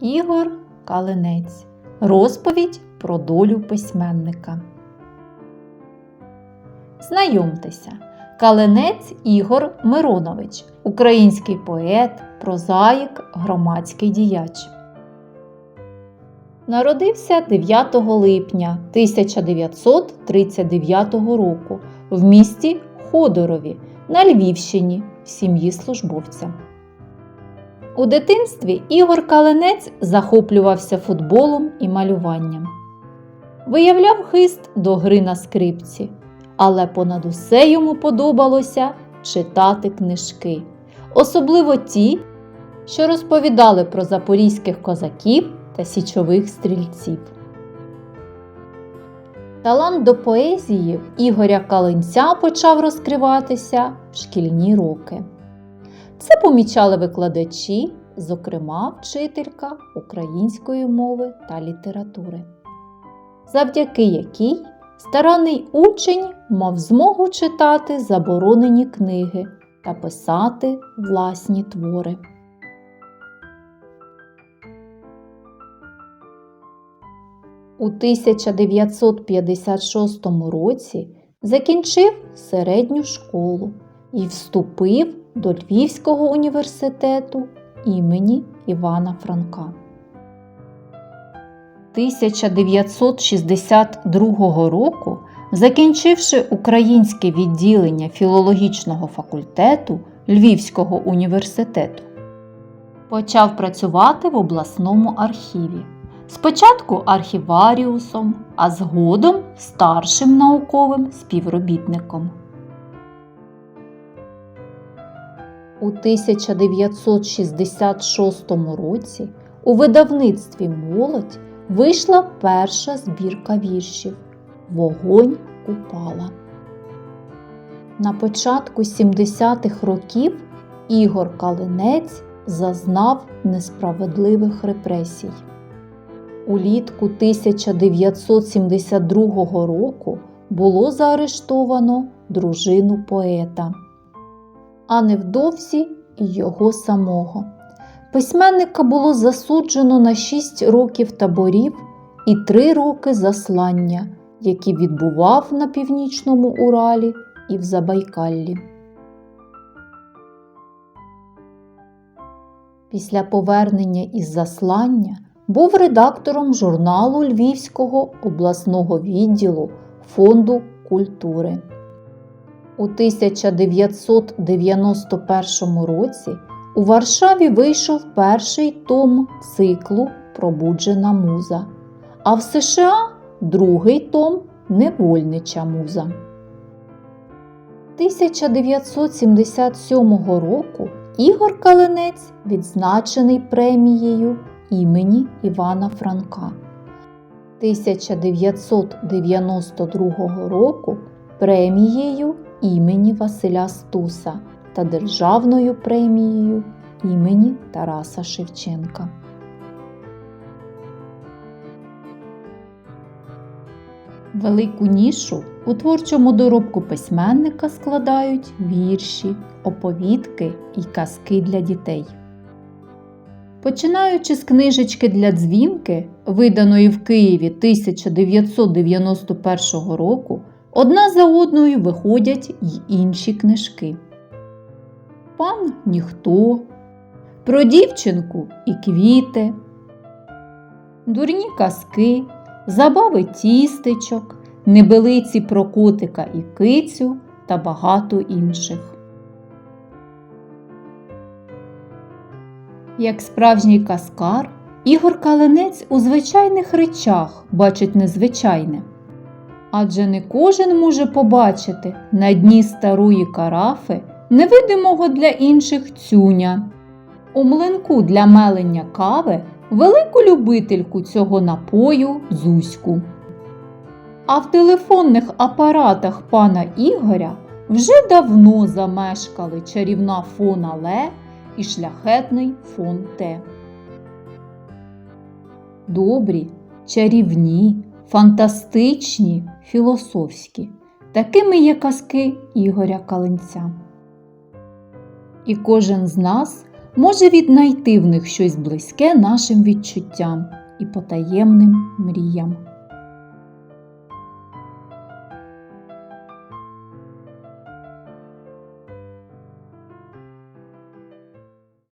Ігор Калинець. Розповідь про долю письменника. Знайомтеся, Калинець Ігор Миронович, український поет, прозаїк, громадський діяч. Народився 9 липня 1939 року в місті Ходорові на Львівщині в сім'ї службовця. У дитинстві Ігор Калинець захоплювався футболом і малюванням. Виявляв хист до гри на скрипці, але понад усе йому подобалося читати книжки, особливо ті, що розповідали про запорізьких козаків та січових стрільців. Талант до поезії Ігоря Калинця почав розкриватися в шкільні роки. Це помічали викладачі, зокрема вчителька української мови та літератури, завдяки якій старанний учень мав змогу читати заборонені книги та писати власні твори. У 1956 році закінчив середню школу і вступив до Львівського університету імені Івана Франка. 1962 року, закінчивши українське відділення філологічного факультету Львівського університету, почав працювати в обласному архіві. Спочатку архіваріусом, а згодом старшим науковим співробітником. У 1966 році у видавництві Молодь вийшла перша збірка віршів Вогонь упала. На початку 70-х років Ігор Калинець зазнав несправедливих репресій. Улітку 1972 року було заарештовано дружину поета, а невдовзі і його самого. Письменника було засуджено на 6 років таборів і 3 роки заслання, які відбував на північному Уралі і в Забайкаллі. Після повернення із заслання був редактором журналу Львівського обласного відділу Фонду культури. У 1991 році у Варшаві вийшов перший том циклу Пробуджена муза, а в США другий том Невольнича муза. 1977 року Ігор Калинець відзначений премією імені Івана Франка. 1992 року премією імені Василя Стуса та Державною премією імені Тараса Шевченка. Велику нішу у творчому доробку письменника складають вірші, оповідки і казки для дітей. Починаючи з книжечки для дзвінки, виданої в Києві 1991 року, одна за одною виходять й інші книжки. Пан ніхто, про дівчинку і квіти, дурні казки, забави тістечок, небелиці про котика і кицю та багато інших. Як справжній каскар, Ігор Калинець у звичайних речах бачить незвичайне. Адже не кожен може побачити на дні старої карафи невидимого для інших цюня. У млинку для мелення кави велику любительку цього напою Зуську. А в телефонних апаратах пана Ігоря вже давно замешкали чарівна фона Ле і шляхетний фон Т. Добрі, чарівні, фантастичні, філософські. Такими є казки Ігоря Калинця. І кожен з нас може віднайти в них щось близьке нашим відчуттям і потаємним мріям.